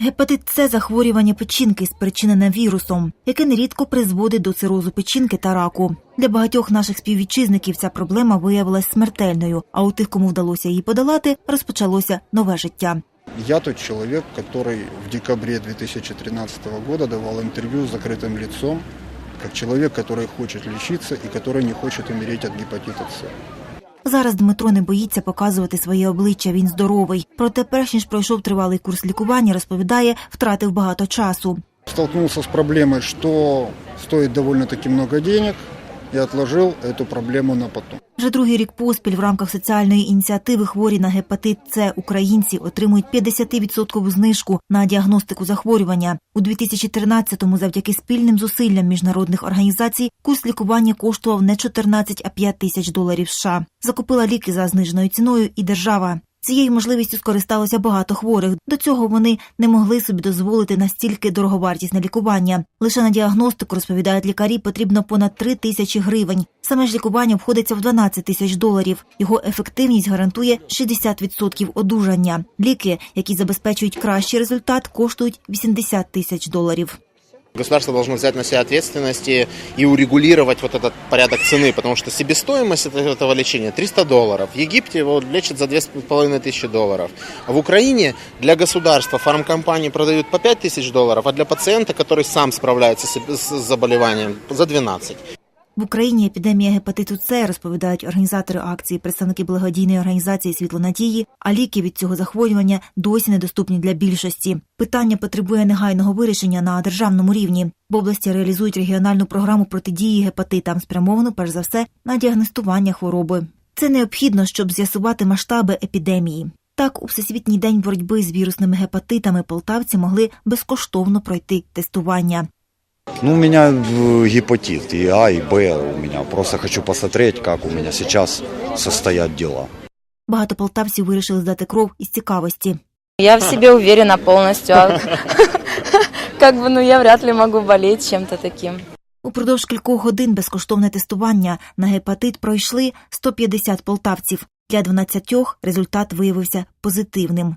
Гепатит С захворювання печінки, спричинене вірусом, яке нерідко призводить до цирозу печінки та раку. Для багатьох наших співвітчизників ця проблема виявилась смертельною. А у тих, кому вдалося її подолати, розпочалося нове життя. Я тот человек, который в декабре 2013 года давал интервью с закрытым лицом, как человек, который хочет лечиться и который не хочет умереть от гепатита С. Зараз Дмитро не боїться показувати своє обличчя. Він здоровий. Проте, перш ніж пройшов тривалий курс лікування, розповідає, втратив багато часу. Столкнувся з проблемою, що стоїть довольно-таки много денег, и отложил эту проблему на потом. Вже другий рік поспіль в рамках соціальної ініціативи хворі на гепатит С українці отримують 50% знижку на діагностику захворювання. У 2013-му завдяки спільним зусиллям міжнародних організацій курс лікування коштував не 14, а 5 тисяч доларів США. Закупила ліки за зниженою ціною і держава. Цією можливістю скористалося багато хворих. До цього вони не могли собі дозволити настільки дороговартісне лікування. Лише на діагностику, розповідають лікарі, потрібно понад 3 тисячі гривень. Саме ж лікування обходиться в 12 тисяч доларів. Його ефективність гарантує 60% одужання. Ліки, які забезпечують кращий результат, коштують 80 тисяч доларів. Государство должно взять на себя ответственность и и урегулировать вот этот порядок цены, потому что себестоимость этого, этого лечения 300 долларов. В Египте его лечат за 2500 долларов. А в Украине для государства фармкомпании продают по 5000 долларов, а для пациента, который сам справляется с, с заболеванием, за 12. В Україні епідемія гепатиту С, розповідають організатори акції, представники благодійної організації Світло надії, а ліки від цього захворювання досі недоступні для більшості. Питання потребує негайного вирішення на державному рівні. В області реалізують регіональну програму протидії гепатитам, спрямовану перш за все на діагностування хвороби. Це необхідно, щоб з'ясувати масштаби епідемії. Так, у Всесвітній день боротьби з вірусними гепатитами полтавці могли безкоштовно пройти тестування. Ну, у меня э, гепатит и А, и Б у меня. Просто хочу посмотреть, как у меня сейчас состоят дела. Багато полтавців вирішили здати кров із цікавості. Я в себе уверена полностью. а Как бы, ну, я вряд ли могу болеть чем-то таким. Упродовж кількох годин безкоштовне тестування на гепатит пройшли 150 полтавців. Для 12 результат виявився позитивним.